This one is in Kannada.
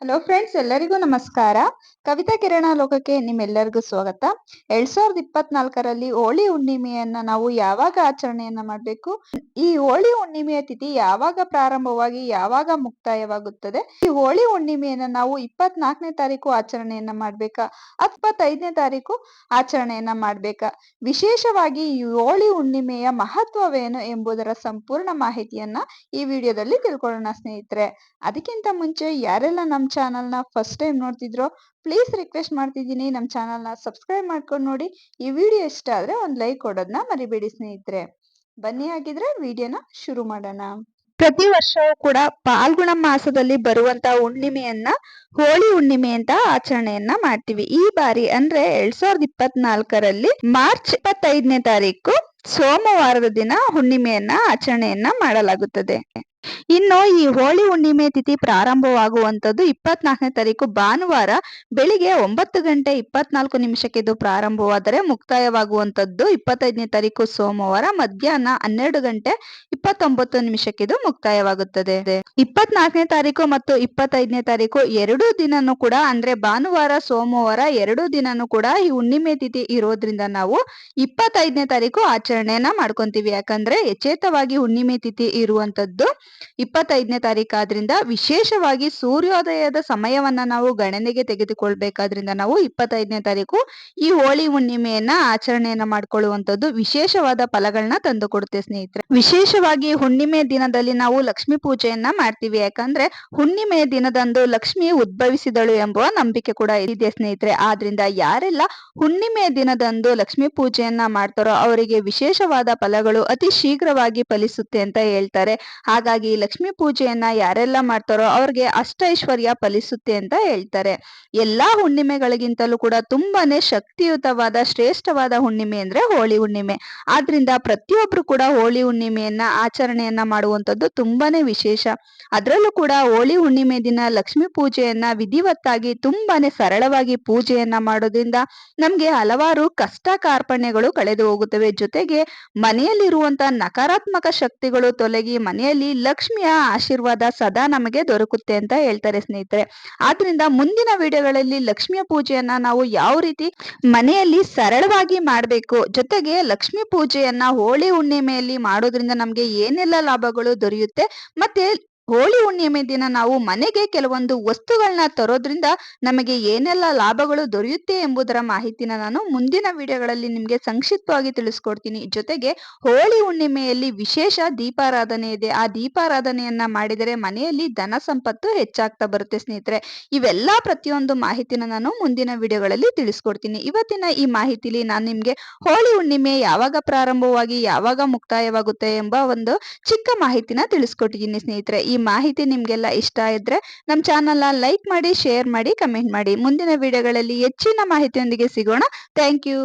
ಹಲೋ ಫ್ರೆಂಡ್ಸ್ ಎಲ್ಲರಿಗೂ ನಮಸ್ಕಾರ. ಕವಿತಾ ಕಿರಣ ಲೋಕಕ್ಕೆ ನಿಮ್ಮೆಲ್ಲರಿಗೂ ಸ್ವಾಗತ. ಎರಡ್ ಸಾವಿರದ ಇಪ್ಪತ್ನಾಲ್ಕರಲ್ಲಿ ಹೋಳಿ ಹುಣ್ಣಿಮೆಯನ್ನ ನಾವು ಯಾವಾಗ ಆಚರಣೆಯನ್ನ ಮಾಡಬೇಕು? ಈ ಹೋಳಿ ಹುಣ್ಣಿಮೆಯ ತಿಥಿ ಯಾವಾಗ ಪ್ರಾರಂಭವಾಗಿ ಯಾವಾಗ ಮುಕ್ತಾಯವಾಗುತ್ತದೆ? ಈ ಹೋಳಿ ಹುಣ್ಣಿಮೆಯನ್ನ ನಾವು ಇಪ್ಪತ್ನಾಲ್ಕನೇ ತಾರೀಕು ಆಚರಣೆಯನ್ನ ಮಾಡ್ಬೇಕಾ? ಇಪ್ಪತ್ತೈದನೇ ತಾರೀಕು ಆಚರಣೆಯನ್ನ ಮಾಡ್ಬೇಕಾ? ವಿಶೇಷವಾಗಿ ಈ ಹೋಳಿ ಹುಣ್ಣಿಮೆಯ ಮಹತ್ವವೇನು ಎಂಬುದರ ಸಂಪೂರ್ಣ ಮಾಹಿತಿಯನ್ನ ಈ ವಿಡಿಯೋದಲ್ಲಿ ತಿಳ್ಕೊಳ್ಳೋಣ ಸ್ನೇಹಿತರೆ. ಅದಕ್ಕಿಂತ ಮುಂಚೆ ಯಾರೆಲ್ಲ ನಮ್ಮ ಚಾನಲ್ನ ಫಸ್ಟ್ ಟೈಮ್ ನೋಡ್ತಿದ್ರೋ ಪ್ಲೀಸ್ ರಿಕ್ವೆಸ್ಟ್ ಮಾಡ್ತಿದ್ದೀನಿ ನಮ್ಮ ಚಾನಲ್ನ ಸಬ್ಸ್ಕ್ರೈಬ್ ಮಾಡ್ಕೊಂಡು ನೋಡಿ. ಈ ವಿಡಿಯೋ ಇಷ್ಟ ಆದ್ರೆ ಒಂದು ಲೈಕ್ ಕೊಡೋದನ್ನ ಮರಿಬೇಡಿ ಸ್ನೇಹಿತರೆ. ಬನ್ನಿ ಆಗಿದ್ರೆ ವಿಡಿಯೋನ ಶುರು ಮಾಡೋಣ. ಪ್ರತಿ ವರ್ಷವೂ ಕೂಡ ಪಾಲ್ಗುಣ ಮಾಸದಲ್ಲಿ ಬರುವಂತ ಹುಣ್ಣಿಮೆಯನ್ನ, ಹೋಳಿ ಹುಣ್ಣಿಮೆ ಅಂತ ಆಚರಣೆಯನ್ನ ಮಾಡ್ತೀವಿ. ಈ ಬಾರಿ ಅಂದ್ರೆ ಎರಡ್ ಸಾವಿರದ ಇಪ್ಪತ್ನಾಲ್ಕರಲ್ಲಿ ಮಾರ್ಚ್ ಇಪ್ಪತ್ತೈದನೇ ತಾರೀಕು ಸೋಮವಾರದ ದಿನ ಹುಣ್ಣಿಮೆಯನ್ನ ಆಚರಣೆಯನ್ನ ಮಾಡಲಾಗುತ್ತದೆ. ಇನ್ನು ಈ ಹೋಳಿ ಹುಣ್ಣಿಮೆ ತಿಥಿ ಪ್ರಾರಂಭವಾಗುವಂತದ್ದು ಇಪ್ಪತ್ನಾಲ್ಕನೇ ತಾರೀಕು ಭಾನುವಾರ ಬೆಳಿಗ್ಗೆ ಒಂಬತ್ತು ಗಂಟೆ ಇಪ್ಪತ್ನಾಲ್ಕು ನಿಮಿಷಕ್ಕೆ ಇದು ಪ್ರಾರಂಭವಾದರೆ ಮುಕ್ತಾಯವಾಗುವಂತದ್ದು ಇಪ್ಪತ್ತೈದನೇ ತಾರೀಕು ಸೋಮವಾರ ಮಧ್ಯಾಹ್ನ ಹನ್ನೆರಡು ಗಂಟೆ ಇಪ್ಪತ್ತೊಂಬತ್ತು ನಿಮಿಷಕ್ಕೆ ಇದು ಮುಕ್ತಾಯವಾಗುತ್ತದೆ. ಇಪ್ಪತ್ನಾಲ್ಕನೇ ತಾರೀಕು ಮತ್ತು ಇಪ್ಪತ್ತೈದನೇ ತಾರೀಕು ಎರಡೂ ದಿನನೂ ಕೂಡ ಅಂದ್ರೆ ಭಾನುವಾರ, ಸೋಮವಾರ ಎರಡೂ ದಿನನೂ ಕೂಡ ಈ ಹುಣ್ಣಿಮೆ ತಿಥಿ ಇರೋದ್ರಿಂದ ನಾವು ಇಪ್ಪತ್ತೈದನೇ ತಾರೀಕು ಆಚರಣೆಯನ್ನ ಮಾಡ್ಕೊಂತೀವಿ. ಯಾಕಂದ್ರೆ ಯಚೇತವಾಗಿ ಹುಣ್ಣಿಮೆ ತಿಥಿ ಇರುವಂತದ್ದು ಇಪ್ಪತ್ತೈದನೇ ತಾರೀಕಾದ್ರಿಂದ ವಿಶೇಷವಾಗಿ ಸೂರ್ಯೋದಯದ ಸಮಯವನ್ನ ನಾವು ಗಣನೆಗೆ ತೆಗೆದುಕೊಳ್ಬೇಕಾದ್ರಿಂದ ನಾವು ಇಪ್ಪತ್ತೈದನೇ ತಾರೀಕು ಈ ಹೋಳಿ ಹುಣ್ಣಿಮೆಯನ್ನ ಆಚರಣೆಯನ್ನ ಮಾಡ್ಕೊಳ್ಳುವಂತದ್ದು ವಿಶೇಷವಾದ ಫಲಗಳನ್ನ ತಂದು ಕೊಡುತ್ತೆ ಸ್ನೇಹಿತರೆ. ವಿಶೇಷವಾಗಿ ಹುಣ್ಣಿಮೆ ದಿನದಲ್ಲಿ ನಾವು ಲಕ್ಷ್ಮೀ ಪೂಜೆಯನ್ನ ಮಾಡ್ತೀವಿ. ಯಾಕಂದ್ರೆ ಹುಣ್ಣಿಮೆ ದಿನದಂದು ಲಕ್ಷ್ಮಿ ಉದ್ಭವಿಸಿದಳು ಎಂಬುವ ನಂಬಿಕೆ ಕೂಡ ಇದೆ ಸ್ನೇಹಿತರೆ. ಆದ್ರಿಂದ ಯಾರೆಲ್ಲ ಹುಣ್ಣಿಮೆ ದಿನದಂದು ಲಕ್ಷ್ಮೀ ಪೂಜೆಯನ್ನ ಮಾಡ್ತಾರೋ ಅವರಿಗೆ ವಿಶೇಷವಾದ ಫಲಗಳು ಅತಿ ಶೀಘ್ರವಾಗಿ ಫಲಿಸುತ್ತೆ ಅಂತ ಹೇಳ್ತಾರೆ. ಹಾಗಾಗಿ ಲಕ್ಷ್ಮೀ ಪೂಜೆಯನ್ನ ಯಾರೆಲ್ಲ ಮಾಡ್ತಾರೋ ಅವ್ರಿಗೆ ಅಷ್ಟೈಶ್ವರ್ಯ ಫಲಿಸುತ್ತೆ ಅಂತ ಹೇಳ್ತಾರೆ. ಎಲ್ಲಾ ಹುಣ್ಣಿಮೆಗಳಿಗಿಂತಲೂ ಕೂಡ ತುಂಬಾನೇ ಶಕ್ತಿಯುತವಾದ, ಶ್ರೇಷ್ಠವಾದ ಹುಣ್ಣಿಮೆ ಅಂದ್ರೆ ಹೋಳಿ ಹುಣ್ಣಿಮೆ. ಆದ್ರಿಂದ ಪ್ರತಿಯೊಬ್ರು ಕೂಡ ಹೋಳಿ ಹುಣ್ಣಿಮೆಯನ್ನ, ಆಚರಣೆಯನ್ನ ಮಾಡುವಂತದ್ದು ತುಂಬಾನೇ ವಿಶೇಷ. ಅದರಲ್ಲೂ ಕೂಡ ಹೋಳಿ ಹುಣ್ಣಿಮೆ ದಿನ ಲಕ್ಷ್ಮೀ ಪೂಜೆಯನ್ನ ವಿಧಿವತ್ತಾಗಿ ತುಂಬಾನೇ ಸರಳವಾಗಿ ಪೂಜೆಯನ್ನ ಮಾಡೋದ್ರಿಂದ ನಮ್ಗೆ ಹಲವಾರು ಕಷ್ಟ ಕಾರ್ಪಣ್ಯಗಳು ಕಳೆದು ಹೋಗುತ್ತವೆ. ಜೊತೆಗೆ ಮನೆಯಲ್ಲಿರುವಂತ ನಕಾರಾತ್ಮಕ ಶಕ್ತಿಗಳು ತೊಲಗಿ ಮನೆಯಲ್ಲಿ ಲಕ್ಷ್ಮಿಯ ಆಶೀರ್ವಾದ ಸದಾ ನಮಗೆ ದೊರಕುತ್ತೆ ಅಂತ ಹೇಳ್ತಾರೆ ಸ್ನೇಹಿತರೆ. ಆದ್ರಿಂದ ಮುಂದಿನ ವಿಡಿಯೋಗಳಲ್ಲಿ ಲಕ್ಷ್ಮಿಯ ಪೂಜೆಯನ್ನ ನಾವು ಯಾವ ರೀತಿ ಮನೆಯಲ್ಲಿ ಸರಳವಾಗಿ ಮಾಡಬೇಕು, ಜೊತೆಗೆ ಲಕ್ಷ್ಮಿ ಪೂಜೆಯನ್ನ ಹೋಳಿ ಹುಣ್ಣಿಮೆಯಲ್ಲಿ ಮಾಡೋದ್ರಿಂದ ನಮಗೆ ಏನೆಲ್ಲ ಲಾಭಗಳು ದೊರೆಯುತ್ತೆ, ಮತ್ತೆ ಹೋಳಿ ಹುಣ್ಣಿಮೆ ದಿನ ನಾವು ಮನೆಗೆ ಕೆಲವೊಂದು ವಸ್ತುಗಳನ್ನ ತರೋದ್ರಿಂದ ನಮಗೆ ಏನೆಲ್ಲ ಲಾಭಗಳು ದೊರೆಯುತ್ತೆ ಎಂಬುದರ ಮಾಹಿತಿನ ನಾನು ಮುಂದಿನ ವಿಡಿಯೋಗಳಲ್ಲಿ ನಿಮಗೆ ಸಂಕ್ಷಿಪ್ತವಾಗಿ ತಿಳಿಸ್ಕೊಡ್ತೀನಿ. ಜೊತೆಗೆ ಹೋಳಿ ಹುಣ್ಣಿಮೆಯಲ್ಲಿ ವಿಶೇಷ ದೀಪಾರಾಧನೆ ಇದೆ. ಆ ದೀಪಾರಾಧನೆಯನ್ನ ಮಾಡಿದರೆ ಮನೆಯಲ್ಲಿ ಧನ ಸಂಪತ್ತು ಹೆಚ್ಚಾಗ್ತಾ ಬರುತ್ತೆ ಸ್ನೇಹಿತರೆ. ಇವೆಲ್ಲ ಪ್ರತಿಯೊಂದು ಮಾಹಿತಿನ ನಾನು ಮುಂದಿನ ವಿಡಿಯೋಗಳಲ್ಲಿ ತಿಳಿಸ್ಕೊಡ್ತೀನಿ. ಇವತ್ತಿನ ಈ ಮಾಹಿತಿಲಿ ನಾನು ನಿಮ್ಗೆ ಹೋಳಿ ಹುಣ್ಣಿಮೆ ಯಾವಾಗ ಪ್ರಾರಂಭವಾಗಿ ಯಾವಾಗ ಮುಕ್ತಾಯವಾಗುತ್ತೆ ಎಂಬ ಒಂದು ಚಿಕ್ಕ ಮಾಹಿತಿನ ತಿಳಿಸ್ಕೊಟ್ಟಿದ್ದೀನಿ ಸ್ನೇಹಿತರೆ. ಈ ಮಾಹಿತಿ ನಿಮಗೆಲ್ಲ ಇಷ್ಟ ಇದ್ರೆ ನಮ್ಮ ಚಾನಲ್ನ ಲೈಕ್ ಮಾಡಿ ಶೇರ್ ಮಾಡಿ ಕಮೆಂಟ್ ಮಾಡಿ. ಮುಂದಿನ ವಿಡಿಯೋಗಳಲ್ಲಿ ಹೆಚ್ಚಿನ ಮಾಹಿತಿಯೊಂದಿಗೆ ಸಿಗೋಣ. Thank you